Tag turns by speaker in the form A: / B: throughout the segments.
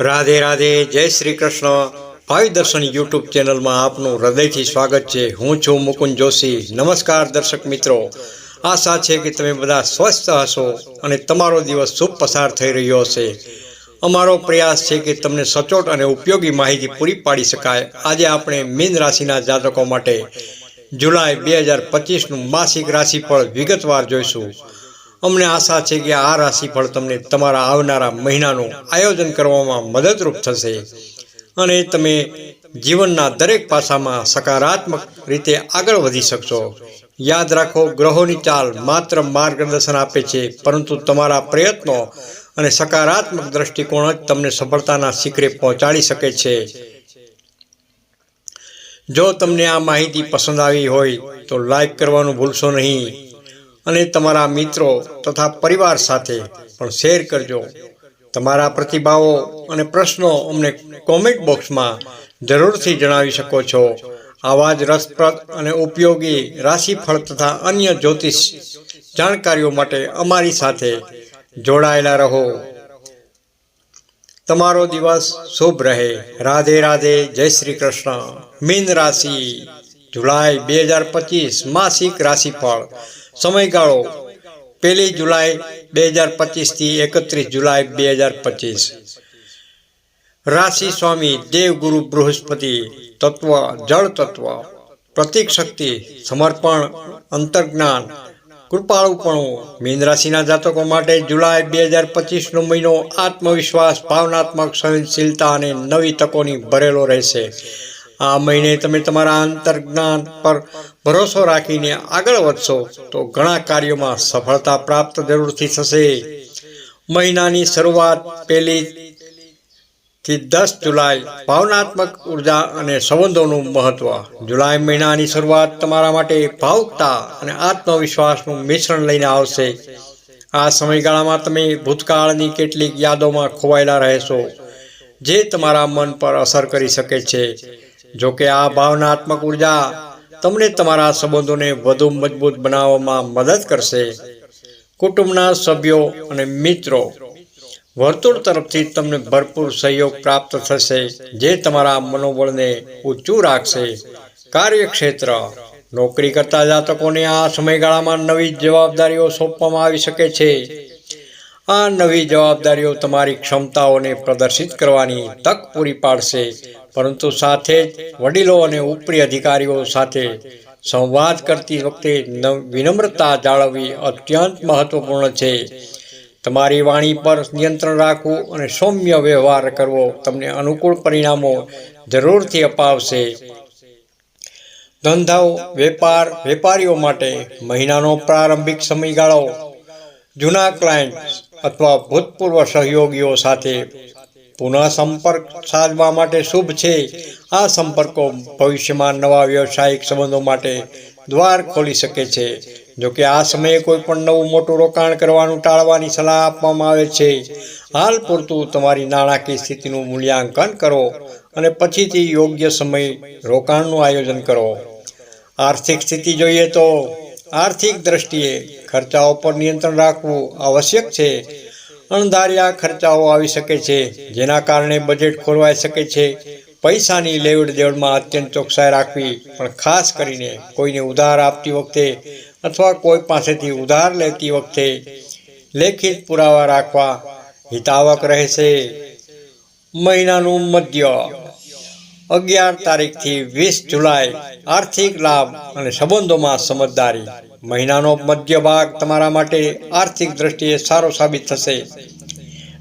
A: રાધે રાધે, જય શ્રી કૃષ્ણ. ભાઈ દર્શન યુટ્યુબ ચેનલમાં આપનું હૃદયથી સ્વાગત છે. હું છું મુકુંદ જોશી. નમસ્કાર દર્શક મિત્રો. આશા છે કે તમે બધા સ્વસ્થ હશો અને તમારો દિવસ શુભ પસાર થઈ રહ્યો હશે. અમારો પ્રયાસ છે કે તમને સચોટ અને ઉપયોગી માહિતી પૂરી પાડી શકાય. આજે આપણે મીન રાશિના જાતકો માટે જુલાઈ બે હજાર પચીસનું માસિક રાશિફળ વિગતવાર જોઈશું. અમને આશા છે કે આ રાશિફળ તમને તમારા આવનારા મહિનાનું આયોજન કરવામાં મદદરૂપ થશે. અને તમે જીવનના દરેક પાસામાં સકારાત્મક રીતે આગળ વધી શકશો. યાદ રાખો, ગ્રહોની ચાલ માત્ર માર્ગદર્શન આપે છે, પરંતુ તમારા પ્રયત્નો અને સકારાત્મક દ્રષ્ટિકોણ જ તમને સફળતાના શિખરે પહોંચાડી શકે છે. જો તમને આ માહિતી પસંદ આવી હોય તો લાઈક કરવાનું ભૂલશો નહીં. અને તમારા મિત્રો તથા પરિવાર સાથે પણ શેર કરજો. તમારા પ્રતિભાવો અને પ્રશ્નો અમને કોમેન્ટ બોક્સમાં જરૂરથી જણાવી શકો છો. આવા જ રસપ્રદ અને ઉપયોગી રાશિફળ તથા અન્ય જ્યોતિષ જાણકારીઓ માટે અમારી સાથે જોડાયેલા રહો. તમારો દિવસ શુભ રહે. રાધે રાધે, જય શ્રી કૃષ્ણ. મીન રાશિ, જુલાઈ બે હજાર પચીસ, માસિક રાશિફળ. સમયગાળો પહેલી જુલાઈ બે હજાર પચીસથી એકત્રીસ જુલાઈ બે હજાર પચીસ. રાશિ સ્વામી દેવગુરુ બૃહસ્પતિ તત્વ, જળ તત્વ, પ્રતિક શક્તિ, સમર્પણ, અંતર્જ્ઞાન, કૃપાળુપણું, મીન રાશિના જાતકો માટે જુલાઈ બે હજાર પચીસનો મહિનો આત્મવિશ્વાસ, ભાવનાત્મક, સહનશીલતા અને નવી તકોની ભરેલો રહેશે. આ મહિને તમે તમારા અંતર્જ્ઞાન પર ભરોસો રાખીને આગળ વધશો તો ઘણા કાર્યોમાં સફળતા પ્રાપ્ત જરૂરથી થશે. મહિનાની શરૂઆત પહેલી થી દસ જુલાઈ ભાવનાત્મક ઊર્જા અને સંબંધોનું મહત્વ. જુલાઈ મહિનાની શરૂઆત તમારા માટે ભાવુકતા અને આત્મવિશ્વાસનું મિશ્રણ લઈને આવશે. આ સમયગાળામાં તમે ભૂતકાળની કેટલીક યાદોમાં ખોવાયેલા રહેશો, જે તમારા મન પર અસર કરી શકે છે. જો કે આ ભાવનાત્મક ઊર્જા તમને તમારા સંબંધોને વધુ મજબૂત બનાવવામાં મદદ કરશે. કુટુંબના સભ્યો અને મિત્રો, વર્તુળ તરફથી તમને ભરપૂર સહયોગ પ્રાપ્ત થશે, જે તમારા મનોબળને ઊંચું રાખશે. કાર્યક્ષેત્ર, નોકરી કરતા જાતકોને આ સમયગાળામાં નવી જવાબદારીઓ સોંપવામાં આવી શકે છે. આ નવી જવાબદારીઓ તમારી ક્ષમતાઓને પ્રદર્શિત કરવાની તક પૂરી પાડશે. પરંતુ સાથે જ વડીલો અને ઉપરી અધિકારીઓ સાથે સંવાદ કરતી વખતે વિનમ્રતા જાળવવી અત્યંત મહત્વપૂર્ણ છે. તમારી વાણી પર નિયંત્રણ રાખવું અને સૌમ્ય વ્યવહાર કરવો તમને અનુકૂળ પરિણામો જરૂરથી અપાવશે. ધંધાઓ, વેપાર, વેપારીઓ માટે મહિનાનો પ્રારંભિક સમયગાળો, જૂના ક્લાયન્ટ અથવા ભૂતપૂર્વ સહયોગીઓ સાથે પુનઃ સંપર્ક સાધવા માટે શુભ છે. આ સંપર્કો ભવિષ્યમાં નવા વ્યવસાયિક સંબંધો માટે દ્વાર ખોલી શકે છે. જોકે આ સમયે કોઈ પણ નવું મોટું રોકાણ કરવાનું ટાળવાની સલાહ આપવામાં આવે છે. હાલ પૂરતું તમારી નાણાકીય સ્થિતિનું મૂલ્યાંકન કરો અને પછીથી યોગ્ય સમય રોકાણનું આયોજન કરો. આર્થિક સ્થિતિ જોઈએ તો આર્થિક દ્રષ્ટિએ ખર્ચાઓ પર નિયંત્રણ રાખવું આવશ્યક છે. અણધાર્યા ખર્ચાઓ આવી શકે છે, જેના કારણે બજેટ ખોરવાઈ શકે છે. પૈસાની લેવડ દેવડમાં અત્યંત ચોકસાઈ રાખવી, પણ ખાસ કરીને કોઈને ઉધાર આપતી વખતે અથવા કોઈ પાસેથી ઉધાર લેતી વખતે લેખિત પુરાવા રાખવા હિતાવક રહેશે. મહિનાનું મધ્ય અગિયાર તારીખથી વીસ જુલાઈ આર્થિક લાભ અને સંબંધોમાં સમજદારી. મહિનાનો મધ્ય ભાગ તમારા માટે આર્થિક દ્રષ્ટિએ સારો સાબિત થશે.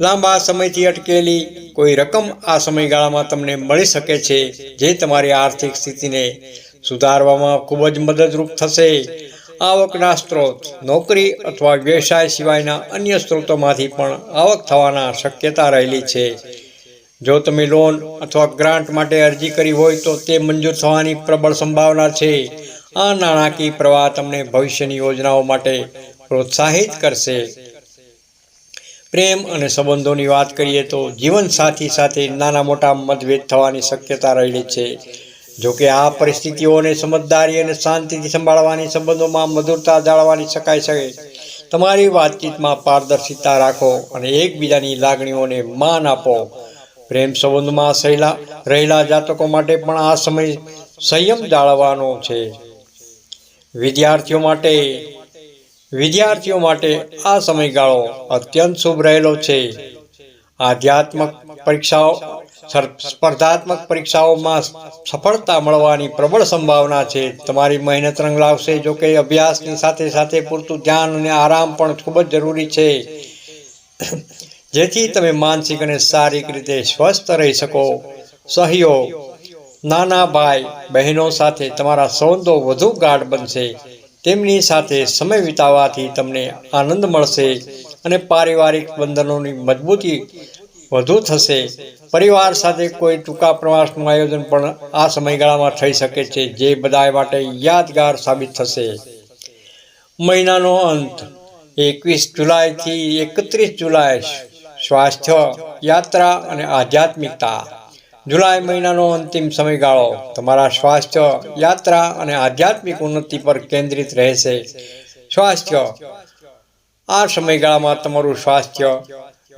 A: લાંબા સમયથી અટકેલી કોઈ રકમ આ સમયગાળામાં તમને મળી શકે છે, જે તમારી આર્થિક સ્થિતિને સુધારવામાં ખૂબ જ મદદરૂપ થશે. આવકના સ્ત્રોત, નોકરી અથવા વ્યવસાય સિવાયના અન્ય સ્ત્રોતોમાંથી પણ આવક થવાના શક્યતા રહેલી છે. જો તમે લોન અથવા ગ્રાન્ટ માટે અરજી કરી હોય તો તે મંજૂર થવાની પ્રબળ સંભાવના છે. આ નાણાકીય પ્રવાહ તમને ભવિષ્યની યોજનાઓ માટે પ્રોત્સાહિત કરશે. પ્રેમ અને સંબંધોની વાત કરીએ તો જીવનસાથી સાથે નાના મોટા મતભેદ થવાની શક્યતા રહેલી છે. જોકે આ પરિસ્થિતિઓને સમજદારી અને શાંતિથી સંભાળવાની સંબંધોમાં મધુરતા જાળવવાની શકાય શકે તમારી વાતચીતમાં પારદર્શિતા રાખો અને એકબીજાની લાગણીઓને માન આપો. પ્રેમ સંબંધમાં સહેલા રહેલા જાતકો માટે પણ આ સમય સંયમ જાળવવાનો છે. વિદ્યાર્થીઓ માટે વિદ્યાર્થીઓ માટે આ સમયગાળો અત્યંત શુભ રહેલો છે. આધ્યાત્મક પરીક્ષાઓ સ્પર્ધાત્મક પરીક્ષાઓમાં સફળતા મળવાની પ્રબળ સંભાવના છે. તમારી મહેનત રંગ લાવશે જો કે અભ્યાસની સાથે સાથે પૂરતું ધ્યાન અને આરામ પણ ખૂબ જ જરૂરી છે. જેથી તમે માનસિક અને શારીરિક રીતે સ્વસ્થ રહી શકો. સહયોગ. નાના ભાઈ બહેનો સાથે તમારા સંબંધો વધુ ગાઢ બનશે. તેમની સાથે સમય વિતાવવાથી તમને આનંદ મળશે અને પારિવારિક બંધનોની મજબૂતી વધુ થશે. પરિવાર સાથે કોઈ ટૂંકા પ્રવાસનું આયોજન પણ આ સમયગાળામાં થઈ શકે છે, જે બધા માટે યાદગાર સાબિત થશે. મહિનાનો અંત. એકવીસ જુલાઈથી એકત્રીસ જુલાઈ સ્વાસ્થ્ય, યાત્રા અને આધ્યાત્મિકતા. જુલાઈ મહિનાનો અંતિમ સમયગાળો તમારા સ્વાસ્થ્ય, યાત્રા અને આધ્યાત્મિક ઉન્નતિ પર કેન્દ્રિત રહેશે. સ્વાસ્થ્ય. આ સમયગાળામાં તમારું સ્વાસ્થ્ય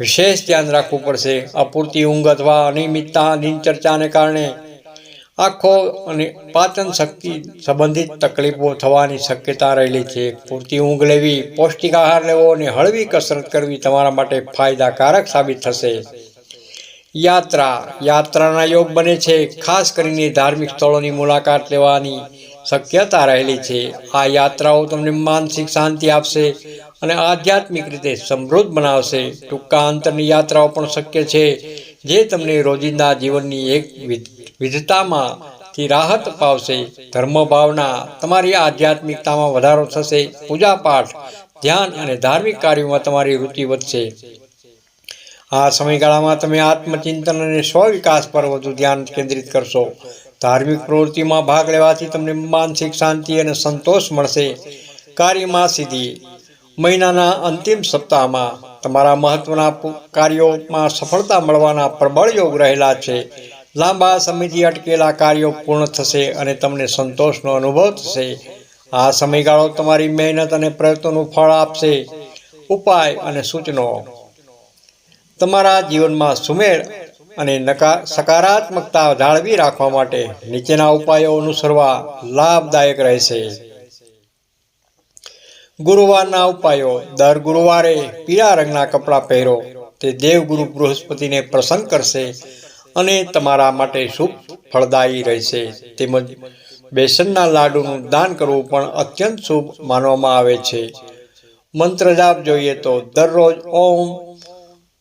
A: વિશેષ ધ્યાન રાખવું પડશે. અપૂરતી ઊંઘ અથવા અનિયમિતતા દિનચર્ચાને કારણે આંખો અને પાચન શક્તિ સંબંધિત તકલીફો થવાની શક્યતા રહેલી છે. પૂરતી ઊંઘ લેવી, પૌષ્ટિક આહાર લેવો અને હળવી કસરત કરવી તમારા માટે ફાયદાકારક સાબિત થશે. યાત્રા, યાત્રાના યોગ બને છે. ખાસ કરીને ધાર્મિક સ્થળોની મુલાકાત લેવાની શક્યતા રહેલી છે. આ યાત્રાઓ તમને માનસિક શાંતિ આપશે અને આધ્યાત્મિક રીતે સમૃદ્ધ બનાવશે. ટૂંકા અંતરની યાત્રાઓ પણ શક્ય છે, જે તમને રોજિંદા જીવનની એક વિધતામાંથી રાહત પાવશે. ધર્મ ભાવના તમારી આધ્યાત્મિકતામાં વધારો થશે. પૂજાપાઠ, ધ્યાન અને ધાર્મિક કાર્યોમાં તમારી રુચિ વધશે. આ સમયગાળામાં તમે આત્મચિંતન અને સ્વવિકાસ પર વધુ ધ્યાન કેન્દ્રિત કરશો. ધાર્મિક પ્રવૃત્તિમાં ભાગ લેવાથી તમને માનસિક શાંતિ અને સંતોષ મળશે. કાર્યમાં સિદ્ધિ. મહિનાના અંતિમ સપ્તાહમાં તમારા મહત્વના કાર્યોમાં સફળતા મળવાના પ્રબળ યોગ રહેલા છે. લાંબા સમયથી અટકેલા કાર્યો પૂર્ણ થશે અને તમને સંતોષનો અનુભવ થશે. આ સમયગાળો તમારી મહેનત અને પ્રયત્નોનું ફળ આપશે. ઉપાય અને સૂચનો. તમારા જીવનમાં સુમેળ અને નકા, સકારાત્મકતા જાળવી રાખવા માટે નીચેના ઉપાયો અનુસરવા લાભદાયક રહેશે. ગુરુવારના ઉપાયો. દર ગુરુવારે પીળા રંગના કપડાં પહેરો. તે દેવગુરુ બૃહસ્પતિને પ્રસન્ન કરશે. અને તમારા માટે શુભ ફળદાયી રહેશે. તેમજ બેસનના લાડુનું દાન કરવું પણ અત્યંત શુભ માનવામાં આવે છે. મંત્ર જાપ જોઈએ તો દરરોજ ઓમ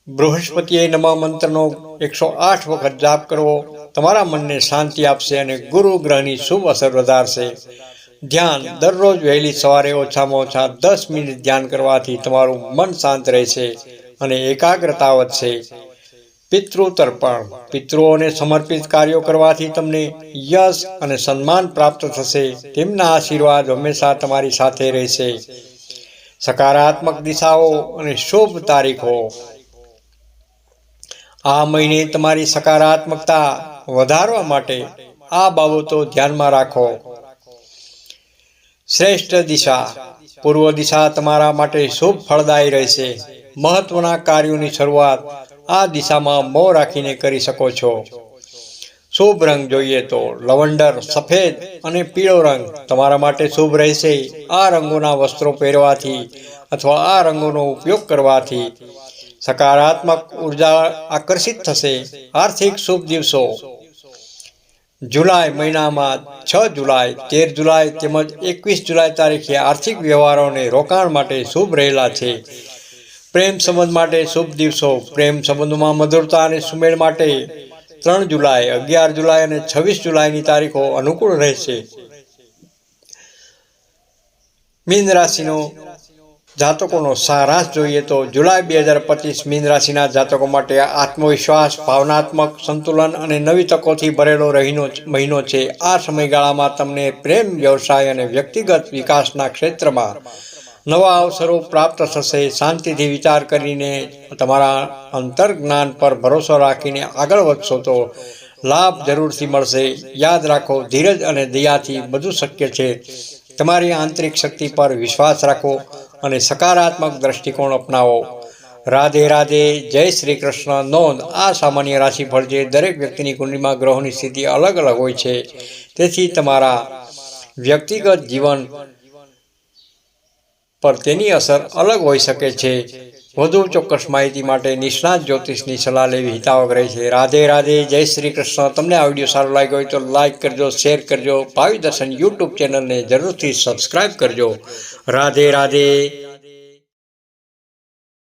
A: બૃહસ્પતિએ નમા મંત્રનો એકસો આઠ વખત જાપ કરવો તમારા મનને શાંતિ આપશે અને ગુરુ ગ્રહની શુભ અસર વધારશે. ધ્યાન દરરોજ વહેલી સવારે ઓછામાં ઓછા દસ મિનિટ ધ્યાન કરવાથી તમારું મન શાંત રહેશે અને એકાગ્રતા વધશે. પિતૃ પિતૃઓને સમર્પિત કાર્યો કરવાથી તમને યશ અને સન્માન પ્રાપ્ત થશે. તેમના આશીર્વાદ હંમેશા તમારી સાથે રહેશે. સકારાત્મક દિશાઓ અને શુભ તારીખો. આ મહિને તમારી સકારાત્મકતા વધારવા માટે આ બાબતો ધ્યાનમાં રાખો. શ્રેષ્ઠ દિશા. પૂર્વ દિશા તમારા માટે શુભ ફળદાયી રહેશે. મહત્વના કાર્યોની શરૂઆત આ દિશામાં મોં રાખીને કરી શકો છો. શુભ રંગ જોઈએ તો લવંડર, સફેદ અને પીળો રંગ તમારા માટે શુભ રહેશે. આ રંગોના વસ્ત્રો પહેરવાથી અથવા આ રંગોનો ઉપયોગ કરવાથી સકારાત્મક ઊર્જા આકર્ષિત થશે. આર્થિક શુભ દિવસો. જુલાઈ મહિનામાં છ જુલાઈ, તેર જુલાઈ તેમજ એકવીસ જુલાઈ તારીખે આર્થિક વ્યવહારોને રોકાણ માટે શુભ રહેલા છે. પ્રેમ સંબંધ માટે શુભ દિવસો. પ્રેમ સંબંધોમાં મધુરતા અને સુમેળ માટે ત્રણ જુલાઈ, અગિયાર જુલાઈ અને છવ્વીસ જુલાઈની તારીખો અનુકૂળ રહેશે. મીન રાશિનો જાતકોનો સારાંશ જોઈએ તો જુલાઈ બે હજાર પચીસ મીન રાશિના જાતકો માટે આત્મવિશ્વાસ, ભાવનાત્મક સંતુલન અને નવી તકોથી ભરેલો રહીનો મહિનો છે. આ સમયગાળામાં તમને પ્રેમ, વ્યવસાય અને વ્યક્તિગત વિકાસના ક્ષેત્રમાં નવા અવસરો પ્રાપ્ત થશે. શાંતિથી વિચાર કરીને તમારા અંતર્જ્ઞાન પર ભરોસો રાખીને આગળ વધશો તો લાભ જરૂરથી મળશે. યાદ રાખો, ધીરજ અને દયાથી બધું શક્ય છે. તમારી આંતરિક શક્તિ પર વિશ્વાસ રાખો અને સકારાત્મક દ્રષ્ટિકોણ અપનાવો. રાધે રાધે, જય શ્રી કૃષ્ણ. નોંધ, આ સામાન્ય રાશિફળ છે દરેક વ્યક્તિની કુંડલીમાં ગ્રહોની સ્થિતિ અલગ અલગ હોય છે. તેથી તમારા વ્યક્તિગત જીવન પર તેની અસર અલગ હોઈ શકે છે. વધુ ચોક્કસ માહિતી માટે નિષ્ણાત જ્યોતિષની સલાહ લેવી હિતાવક રહે છે. રાધે રાધે, જય શ્રી કૃષ્ણ. તમને આ વીડિયો સારો લાગ્યો હોય તો લાઈક કરજો શેર કરજો. ભાવિ દર્શન યુટ્યુબ ચેનલને જરૂરથી સબસ્ક્રાઈબ કરજો. રાધે રાધે.